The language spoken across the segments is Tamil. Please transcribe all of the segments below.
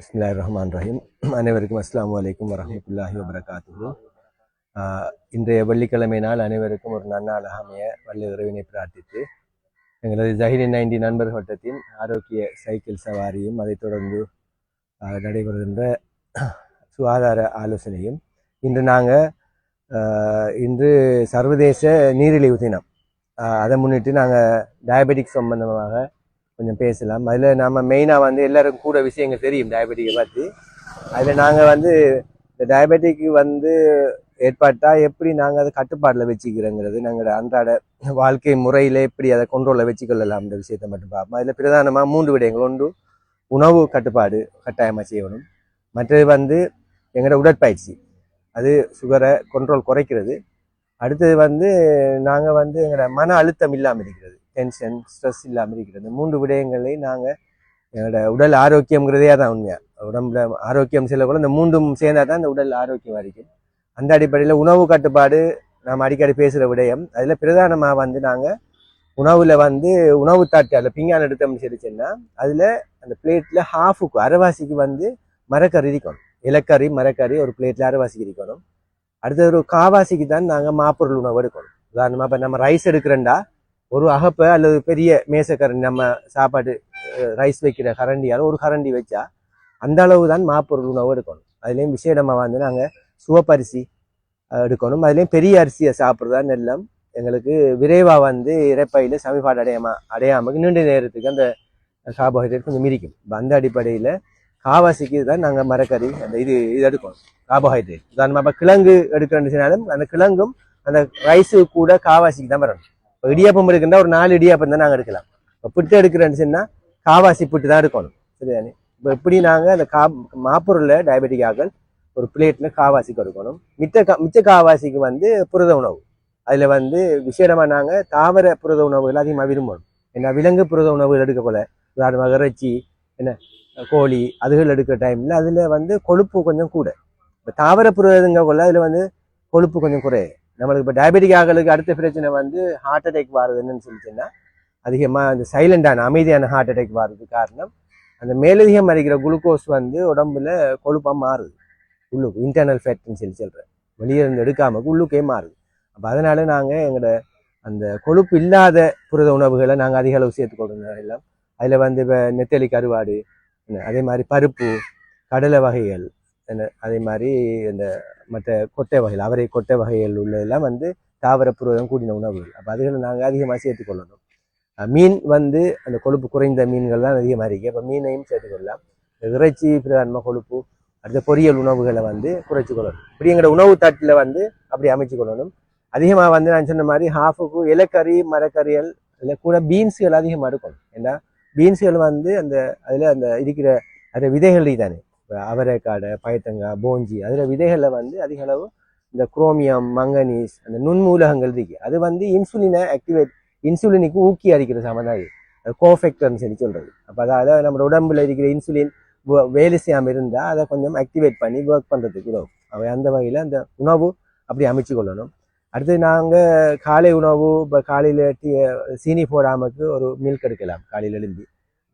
இஸ்லாய் ரஹ்மான் ரஹீம் அனைவருக்கும் அஸ்லாம் அலைக்கும் வரமத்துல்லாஹி வபரகாத்து இன்றைய வெள்ளிக்கிழமை நாள் அனைவருக்கும் ஒரு நன்னாள் அமைய வல்ல உறவினை பிரார்த்தித்து எங்களது ஜஹீரின் நைன்டி நண்பர் வட்டத்தின் ஆரோக்கிய சைக்கிள் சவாரியும் அதைத் தொடர்ந்து நடைபெறுகின்ற சுகாதார ஆலோசனையும் இன்று நாங்கள் இன்று சர்வதேச நீரிழிவு தினம். அதை முன்னிட்டு நாங்கள் டயபெட்டிக் சம்பந்தமாக கொஞ்சம் பேசலாம். அதில் நம்ம மெயினாக வந்து எல்லோரும் கூட விஷயங்கள் தெரியும் டயபெட்டிக்கை பற்றி அதில் நாங்கள் வந்து இந்த டயபெட்டிக்கு வந்து ஏற்பட்டால் எப்படி நாங்கள் அதை கட்டுப்பாட்டில் வச்சுக்கிறோங்கிறது நாங்கள் அன்றாட வாழ்க்கை முறையில் எப்படி அதை கொண்டோலில் வச்சுக்கொள்ளலாம்ன்ற விஷயத்தை மட்டும் பார்ப்போம். அதில் பிரதானமாக மூன்று விடயங்கள். ஒன்று உணவு கட்டுப்பாடு கட்டாயமாக செய்யணும். மற்றது வந்து எங்களோட உடற்பயிற்சி. அது சுகரை கண்ட்ரோல் குறைக்கிறது. அடுத்தது வந்து நாங்கள் வந்து எங்களோட மன அழுத்தம் இல்லாமல் இருக்கிறது. டென்ஷன் ஸ்ட்ரெஸ் இல்லாமல் இருக்கிறது. இந்த மூன்று விடயங்களை நாங்கள் எங்களோட உடல் ஆரோக்கியங்கிறதே தான் உண்மையாக உடம்புல ஆரோக்கியம் சில கூட இந்த மூன்றும் சேர்ந்தால் தான் இந்த உடல் ஆரோக்கியம் இருக்கும் அந்த அடிப்படையில் உணவு கட்டுப்பாடு நாம் அடிக்கடி பேசுகிற விடயம் அதில் பிரதானமாக வந்து நாங்கள் உணவில் வந்து உணவு தாட்டு அதில் பிங்கான் எடுத்தோம்னு சொல்லிச்சுன்னா அதில் அந்த பிளேட்டில் ஹாஃபுக்கு அரைவாசிக்கு வந்து மரக்கறி இருக்கணும். இலக்கறி மரக்கறி ஒரு பிளேட்டில் அரைவாசிக்கு இருக்கணும். அடுத்தது ஒரு காவாசிக்கு தான் நாங்கள் மாப்பொருள் உணவு எடுக்கணும். உதாரணமாக இப்போ நம்ம ரைஸ் எடுக்கிறேன்டா ஒரு அகப்பை அல்லது பெரிய மேசக்கரண்டி நம்ம சாப்பாடு ரைஸ் வைக்கிற கரண்டியால் ஒரு கரண்டி வச்சா அந்த அளவு தான் மாப்பொருள் உணவு எடுக்கணும். அதுலேயும் விசேடமாக வந்து நாங்கள் சுவப்பரிசி எடுக்கணும். அதுலேயும் பெரிய அரிசியை சாப்பிட்றதா நெல்லம். எங்களுக்கு விரைவாக வந்து இறைப்பையில் சமிபாடு அடையாம அடையாமல் நீண்ட நேரத்துக்கு அந்த கார்போஹைட்ரேட் கொஞ்சம் மிரிக்கும் அந்த அடிப்படையில் காவாசிக்கு தான் நாங்கள் மரக்கறி அந்த இது இது எடுக்கணும். கார்போஹைட்ரேட். உதாரணமாக இப்போ கிழங்கு எடுக்கிறேன்னு சொன்னாலும் அந்த கிழங்கும் அந்த ரைஸு கூட காவாசிக்கு தான் வரணும். இப்போ இடியாப்பம் எடுக்கின்றா ஒரு நாலு இடியாப்பம் தான் நாங்கள் எடுக்கலாம். இப்போ புட்டு எடுக்கிறேன்னு சொன்னால் காவாசி புட்டு தான் எடுக்கணும். சரிதானே? இப்போ எப்படி நாங்கள் அந்த கா மாப்பொருளில் டயபெட்டிக் ஆக்கள் ஒரு பிளேட்டில் காவாசிக்கு எடுக்கணும். மிச்ச கா மிச்ச காவாசிக்கு வந்து புரத உணவு. அதில் வந்து விசேடமாக நாங்கள் தாவர புரத உணவுகள் அதிகமாக விரும்பணும். ஏன்னா விலங்கு புரத உணவுகள் எடுக்க போல. உதாரணமாக இறைச்சி என்ன கோழி அதுகள் எடுக்கிற டைமில் அதில் வந்து கொழுப்பு கொஞ்சம் கூட. இப்போ தாவர புரதங்க போல அதில் வந்து கொழுப்பு கொஞ்சம் குறையும் நம்மளுக்கு இப்போ டயபெட்டிக் ஆகலுக்கு அடுத்த பிரச்சனை வந்து ஹார்ட் அட்டாக் வருது என்னன்னு சொல்லிச்சுன்னா அதிகமாக அந்த சைலண்டான அமைதியான ஹார்ட் அட்டாக் வர்றதுக்கு காரணம் அந்த மேலதிகம் அடிக்கிற குளுக்கோஸ் வந்து உடம்புல கொழுப்பாக மாறுது. உள்ளுக்கு இன்டர்னல் ஃபேட்னு சொல்லி சொல்கிறேன் வெளியே இருந்து எடுக்காம உள்ளுக்கே மாறுது. அப்போ அதனால நாங்கள் எங்களோட அந்த கொழுப்பு இல்லாத புரத உணவுகளை நாங்கள் அதிக அளவு சேர்த்துக்கொள்றோம் எல்லாம் அதில் வந்து இப்போ நெத்தலி கருவாடு அதே மாதிரி பருப்பு கடலை வகைகள் அதே மாதிரி இந்த மற்ற கொட்டை வகைகள் அவரை கொட்டை வகைகள் உள்ளதெல்லாம் வந்து தாவர புரதம் கூடின உணவுகள். அப்போ அதுகளை நாங்கள் அதிகமாக சேர்த்துக்கொள்ளணும் மீன் வந்து அந்த கொழுப்பு குறைந்த மீன்கள் தான் அதிகமாக இருக்குது அப்போ மீனையும் சேர்த்துக்கொள்ளலாம். இறைச்சி பிரதானமாக கொழுப்பு அடுத்த பொரியல் உணவுகளை வந்து குறைச்சி கொள்ளணும் இப்படி எங்களோட உணவு தட்டில் வந்து அப்படி அமைச்சு கொள்ளணும் அதிகமாக வந்து நான் சொன்ன மாதிரி ஹாஃபுக்கு இலக்கறி மரக்கறிகள் இல்லை கூட பீன்ஸுகள் அதிகமாக இருக்கணும் ஏன்னா பீன்ஸுகள் வந்து அந்த அதில் அந்த இருக்கிற அந்த விதைகள் தானே அவரைக்காடை பயத்தங்காய் போஞ்சி அதில் விதைகளில் வந்து அதிக அளவு இந்த குரோமியம் மங்கனீஸ் அந்த நுண்மூலகங்கள் இருக்கு. அது வந்து இன்சுலினை ஆக்டிவேட் இன்சுலினுக்கு ஊக்கி அடிக்கிற சமதான் இது கோஃபெக்டர்னு சொல்லி சொல்கிறது அப்போ அதாவது நம்ம உடம்புல இருக்கிற இன்சுலின் வேலை செய்யாமல் இருந்தால் அதை கொஞ்சம் ஆக்டிவேட் பண்ணி ஒர்க் பண்ணுறதுக்கு உதவும். அவை அந்த வகையில் அந்த உணவு அப்படி அமைச்சு கொள்ளணும். அடுத்து நாங்கள் காலை உணவு இப்போ காலையில் டீ சீனி போடாமக்கு ஒரு மில்க் எடுக்கலாம் காலையில் எழுந்தி.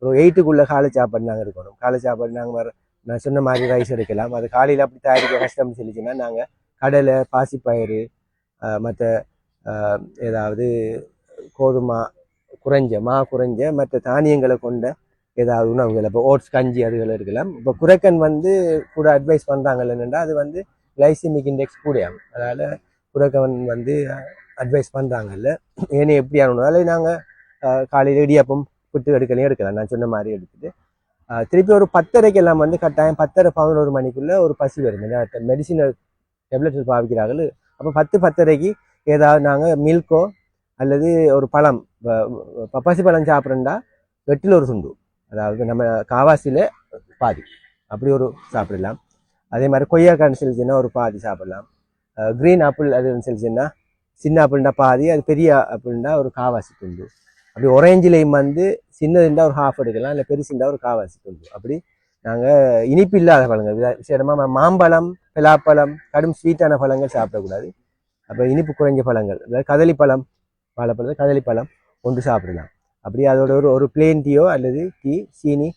ஒரு எயிட்டுக்குள்ளே காலை சாப்பாடு நாங்கள் எடுக்கணும். காலை சாப்பாடு நாங்கள் வர நான் சொன்ன மாதிரி ரைஸ் எடுக்கலாம். அது காலையில் அப்படி தயாரிக்க கஷ்டம்னு சொல்லிச்சுன்னா நாங்கள் கடலை பாசிப்பயிறு மற்ற ஏதாவது கோதுமை குறைஞ்ச மா குறைஞ்ச மற்ற தானியங்களை கொண்ட ஏதாவது உணவுகள். இப்போ ஓட்ஸ் கஞ்சி அதுகள் இருக்கலாம் இப்போ குறைக்கன் வந்து கூட அட்வைஸ் பண்ணுறாங்க என்னென்னா அது வந்து கிளைசிமிக் இண்டெக்ஸ் கூடையாகும். அதனால் குறைக்கன் வந்து அட்வைஸ் பண்ணுறாங்கல்ல ஏன்னு எப்படியான உணவு? அதில் நாங்கள் காலையில் இடியாப்பம் புட்டு எடுக்கலையும் எடுக்கலாம். நான் சொன்ன மாதிரி எடுத்துட்டு. திருப்பி ஒரு பத்தரைக்கு எல்லாம் வந்து கட்டாயம் பத்தரை பதினோரு மணிக்குள்ளே ஒரு பசி வரும். மெடிசினல் டெப்லெட்ஸ் பாவிக்கிறார்கள். அப்போ பத்து பத்தரைக்கு ஏதாவது நாங்கள் மில்கோ அல்லது ஒரு பழம் இப்போ பப்பாசி பழம் சாப்பிட்றோண்டா வெட்டில் ஒரு சுண்டு அதாவது நம்ம காவாசியில் பாதி. அப்படி ஒரு சாப்பிடலாம். அதே மாதிரி கொய்யாக்கான்னு செலுத்தினா ஒரு பாதி சாப்பிடலாம். க்ரீன் ஆப்பிள் அதுன்னு செலுத்தினா சின்ன ஆப்பிள்னா பாதி அது பெரிய ஆப்பிள்னா ஒரு காவாசி துண்டு. அப்படி ஒரேஞ்சிலையும் வந்து சின்னதுண்டா ஒரு ஹாஃப் எடுக்கலாம் இல்லை பெருசுண்டா ஒரு காவாசி கொஞ்சம் அப்படி நாங்கள் இனிப்பு இல்லாத பழங்கள் விசேடமாக மாம்பழம் பலாப்பழம் கடும் ஸ்வீட்டான பழங்கள் சாப்பிடக்கூடாது. அப்போ இனிப்பு குறைஞ்ச பழங்கள் அதாவது கதளிப்பழம் வாழைப்பழம் கதளிப்பழம் ஒன்று சாப்பிடலாம். அப்படி அதோட ஒரு ஒரு பிளேன் டீயோ அல்லது டீ சீனி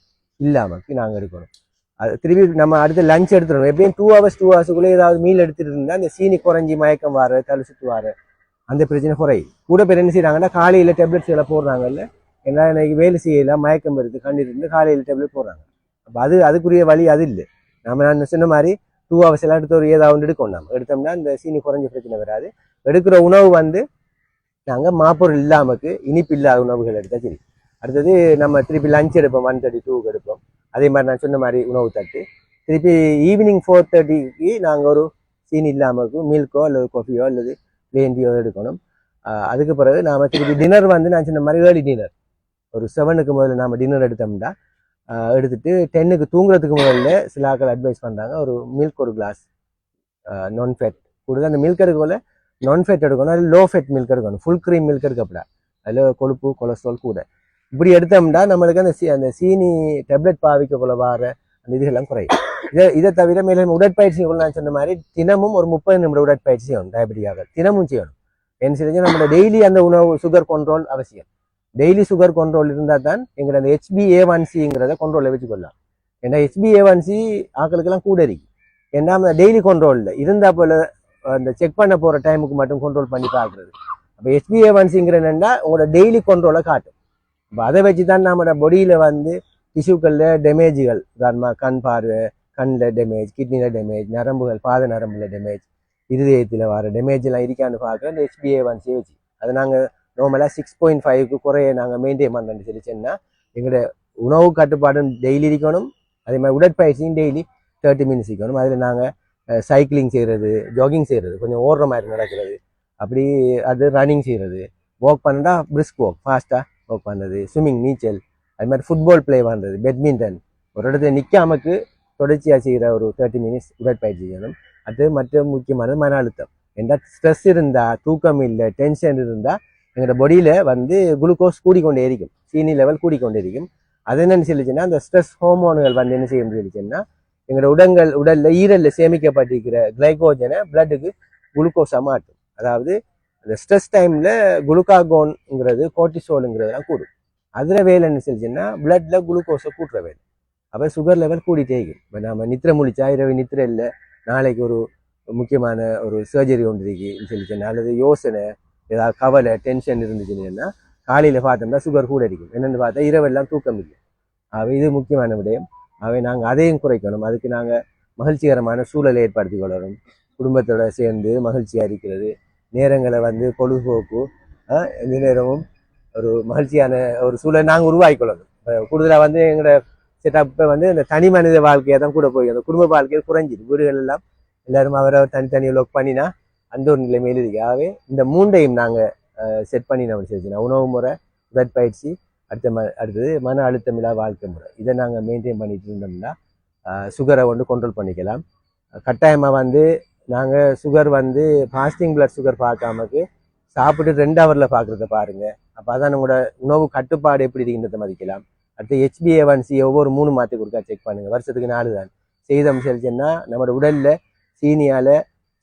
இல்லாமல் நாங்கள் எடுக்கணும் அது திருப்பி நம்ம அடுத்து லஞ்ச் எடுத்துடணும். எப்படியும் டூ ஹவர்ஸ் டூ ஹவர்ஸுக்குள்ளே ஏதாவது மீல் எடுத்துகிட்டு இருந்தால் அந்த சீனி குறைஞ்சி மயக்கம் வார தலை சுற்று வார அந்த பிரச்சனை குறை கூட பேர் என்ன செய்கிறாங்கன்னா காலையில் டேப்லெட்ஸ் எல்லாம் போடுறாங்கல்ல ஏன்னா இன்னைக்கு வேலை செய்யலாம் மயக்கம் வருது கண்ணீர் இருந்து காலையில் டேப்லெட் போடுறாங்க அப்போ அது அதுக்குரிய வழி அது இல்லை. நம்ம நான் சொன்ன மாதிரி டூ ஹவர்ஸ் எல்லாம் எடுத்து ஒரு ஏதாவது ஒன்று எடுக்கணும் நம்ம எடுத்தோம்னா இந்த சீனி குறைஞ்ச பிரச்சனை வராது. எடுக்கிற உணவு வந்து நாங்கள் மாப்பொருள் இல்லாமக்கு இனிப்பு இல்லாத உணவுகள் எடுத்தால் சரி. அடுத்தது நம்ம திருப்பி லஞ்ச் எடுப்போம் ஒன் தேர்ட்டி டூக்கு எடுப்போம். அதே மாதிரி நான் சொன்ன மாதிரி உணவு தட்டு. திருப்பி ஈவினிங் ஃபோர் தேர்ட்டிக்கு நாங்கள் ஒரு சீனி இல்லாமல் மில்க்கோ அல்லது காஃபியோ அல்லது வேண்டியோ எடுக்கணும். அதுக்கு பிறகு நாம் திருப்பி டின்னர் வந்து நான் சொன்ன மாதிரி ஏர்லி டின்னர் ஒரு செவனுக்கு முதல்ல நாம் டின்னர் எடுத்தோம்னா எடுத்துட்டு டென்னுக்கு தூங்குறதுக்கு முதல்ல சில ஆக்கள் அட்வைஸ் பண்ணுறாங்க ஒரு மில்க் ஒரு கிளாஸ் நான் ஃபேட் கூடுதல் அந்த மில்க் எடுக்கல நான் ஃபேட் எடுக்கணும். அது லோ ஃபேட் மில்க் எடுக்கணும். ஃபுல் க்ரீம் மில்க் எடுக்கப்படாது. அதில் கொழுப்பு கொலஸ்ட்ரால் கூட. இப்படி எடுத்தோம்னா நம்மளுக்கு அந்த சீ- அந்த சீனி டேப்லெட் பாவிக்கக்குள்ள வர அந்த இதுகள்லாம் குறையும். இதை இதை தவிர மேலும் உடற்பயிற்சி நான் சொன்ன மாதிரி தினமும் ஒரு முப்பது நிமிடம் உடற்பயிற்சி செய்யணும். டயபெட்டிக்காக தினமும் செய்யணும். என்ன செஞ்சு நம்மளோட டெய்லி அந்த உணவு சுகர் கண்ட்ரோல் அவசியம். டெய்லி சுகர் கண்ட்ரோல் இருந்தால் தான் எங்களை அந்த ஹெச்பி ஒன் சிங்கிறத கண்ட்ரோலில் வச்சுக்கொள்ளலாம். ஏன்னா ஹெச்பி ஒன் சி ஆக்களுக்கெல்லாம் கூட இருக்கு. ஏன்னா அந்த டெய்லி கண்ட்ரோலில் இருந்தால் போல் அந்த செக் பண்ண போகிற டைமுக்கு மட்டும் கண்ட்ரோல் பண்ணி பார்க்குறது. அப்போ ஹெச்பி என்னென்னா ஒன் சிங்கிற உங்களோட டெய்லி கண்ட்ரோலை காட்டும். அப்போ அதை வச்சு தான் நம்மளோட பொடியில் வந்து டிஷ்யூக்களில் டேமேஜுகள் உதாரணமாக கண் பார்வை கண்ணில் டேமேஜ் கிட்னியில் டேமேஜ் நரம்புகள் பாத நரம்பில் டேமேஜ் இருதயத்தில் வர டேமேஜ் எல்லாம் இருக்கான்னு பார்க்குற அந்த ஹெச்பிஏ வச்சு. அதை நாங்கள் நார்மலாக சிக்ஸ் பாயிண்ட் ஃபைவ்க்கு குறைய நாங்கள் மெயின்டைன் பண்ணுறோம்னு சொல்லிச்சேன்னா எங்களோட உணவு கட்டுப்பாடும் டெய்லி இருக்கணும். அதே மாதிரி உடற்பயிற்சியும் டெய்லி தேர்ட்டி மினிட்ஸ் இருக்கணும். அதில் நாங்கள் சைக்கிளிங் செய்கிறது ஜாகிங் செய்கிறது கொஞ்சம் ஓடுற மாதிரி நடக்கிறது. அப்படி அது ரன்னிங் செய்கிறது வாக் பண்ணா பிரிஸ்க் வாக் ஃபாஸ்ட்டாக வாக் பண்ணுறது. ஸ்விம்மிங் நீச்சல் அது மாதிரி ஃபுட்பால் ப்ளே பண்ணுறது பேட்மிண்டன் ஒரு இடத்துல நிற்காமக்கு தொடர்ச்சியாக செய்கிற ஒரு தேர்ட்டி மினிட்ஸ் உடற்பயிற்சி செய்யணும். அது மற்ற முக்கியமானது மன அழுத்தம். எந்த ஸ்ட்ரெஸ் இருந்தால் தூக்கம் இல்லை டென்ஷன் இருந்தால் எங்களோட பாடியில் வந்து குளுக்கோஸ் கூடிக்கொண்டே இருக்கும் சீனி லெவல் கூடிக்கொண்டே இருக்கும் அது என்னென்னு சொல்லிச்சுன்னா அந்த ஸ்ட்ரெஸ் ஹோமோன்கள் வந்து என்ன செய்ய சொல்லிச்சுன்னா எங்களோட உடங்கள் உடலில் ஈரலில் சேமிக்கப்பட்டிருக்கிற கிளைகோஜனை பிளட்டுக்கு குளுக்கோஸாக மாட்டும் அதாவது அந்த ஸ்ட்ரெஸ் டைமில் குளுக்காகோன்ங்கிறது கோட்டிசோலுங்கிறதுலாம் கூடும். அதில் வேலை என்ன செஞ்சுன்னா பிளட்டில் குளுக்கோஸை கூட்டுற வேலை. அப்போ சுகர் லெவல் கூடிட்டே இருக்கும் இப்போ நம்ம நித்திரை முழிச்சா இரவு நித்திரை இல்லை நாளைக்கு ஒரு முக்கியமான ஒரு சர்ஜரி ஒன்று இருக்குன்னு சொல்லிச்சுன்னா அல்லது யோசனை ஏதாவது கவலை டென்ஷன் இருந்துச்சுன்னா காலையில் பார்த்தோம்னா சுகர் கூட இருக்கும் என்னென்னு பார்த்தா இரவெல்லாம் தூக்கம் இல்லை. அவை இது முக்கியமான விடயம். அவை நாங்கள் அதையும் குறைக்கணும். அதுக்கு நாங்கள் மகிழ்ச்சிகரமான சூழலை ஏற்படுத்தி கொள்ளணும். குடும்பத்தோட சேர்ந்து மகிழ்ச்சியாக இருக்கிறது நேரங்களை வந்து பொழுதுபோக்கு எந்த நேரமும் ஒரு மகிழ்ச்சியான ஒரு சூழலை நாங்கள் உருவாக்கி கொள்ளணும். கூடுதலாக வந்து எங்களோட செட்டப்பை வந்து இந்த தனி மனித வாழ்க்கையை தான் கூட போய் அந்த குடும்ப வாழ்க்கையில் குறைஞ்சிது. வீடுகள் எல்லாம் எல்லாரும் அவரை தனித்தனி லொக் பண்ணினா அந்த ஒரு நிலைமையில் இருக்காவே ஆகவே இந்த மூண்டையும் நாங்கள் செட் பண்ணி நம்ம செஞ்சுனா. உணவு முறை உடற்பயிற்சி அடுத்த ம அடுத்தது மன அழுத்தமில்லா வாழ்க்கை முறை. இதை நாங்கள் மெயின்டைன் பண்ணிட்டு இருந்தோம்னா சுகரை வந்து கண்ட்ரோல் பண்ணிக்கலாம். கட்டாயமாக வந்து நாங்கள் சுகர் வந்து ஃபாஸ்டிங் பிளட் சுகர் பார்க்காமக்கு சாப்பிட்டு ரெண்டு ஹவரில் பார்க்குறத பாருங்கள் அப்போ அதான் உங்களோட உணவு கட்டுப்பாடு எப்படி இருக்குன்றதை மதிக்கலாம். அடுத்து ஹெச்பிஏஒன்சி ஒவ்வொரு மூணு மாற்றி கொடுக்கா செக் பண்ணுங்கள் வருஷத்துக்கு நாலு தான். செய்தம் செல்ச்சுன்னா நம்மளோட உடலில் சீனியால்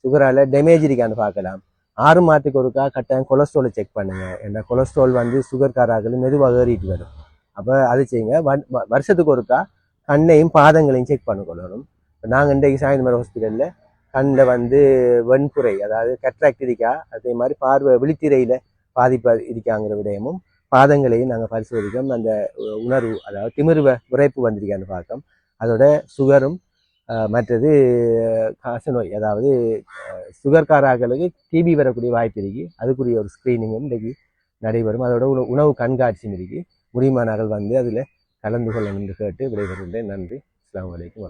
சுகரால் டேமேஜ் இருக்கான்னு பார்க்கலாம். ஆறு மாதத்துக்கு ஒருக்கா கட்டாயம் கொலஸ்ட்ராலை செக் பண்ணுங்கள் ஏன்னா கொலஸ்ட்ரால் வந்து சுகர் காராக்கள் மெதுவாக ஏறிட்டு வரும். அப்போ அது செய்யுங்க. வருஷத்துக்கு ஒருக்கா கண்ணையும் பாதங்களையும் செக் பண்ணிக்கொள்ளணும். இப்போ நாங்கள் இன்றைக்கு சாயந்தரம் ஹாஸ்பிட்டலில் கண்ணில் வந்து வெண்புரை அதாவது கட்ராக்ட் இருக்கா அதே மாதிரி பார்வை விழித்திரையில் பாதிப்பு இருக்காங்கிற விடயமும் பாதங்களையும் நாங்கள் பரிசோதிக்கோம் அந்த உணர்வு அதாவது திமிர்வ வ- வந்திருக்கான்னு பார்க்கோம் அதோட சுகரும் மற்றது காச நோய் அதாவது சுகர்காராக்களுக்கு டிபி வரக்கூடிய வாய்ப்பு இருக்குது அதுக்குரிய ஒரு ஸ்க்ரீனிங்கும் இன்றைக்கு நடைபெறும். அதோட உணவு உணவு கண்காட்சியும் இருக்குது முடியுமானார்கள் வந்து அதில் கலந்து கொள்ளணும் என்று கேட்டு விடைபெறுகின்றேன் நன்றி. அஸ்லாம் வலைக்கம்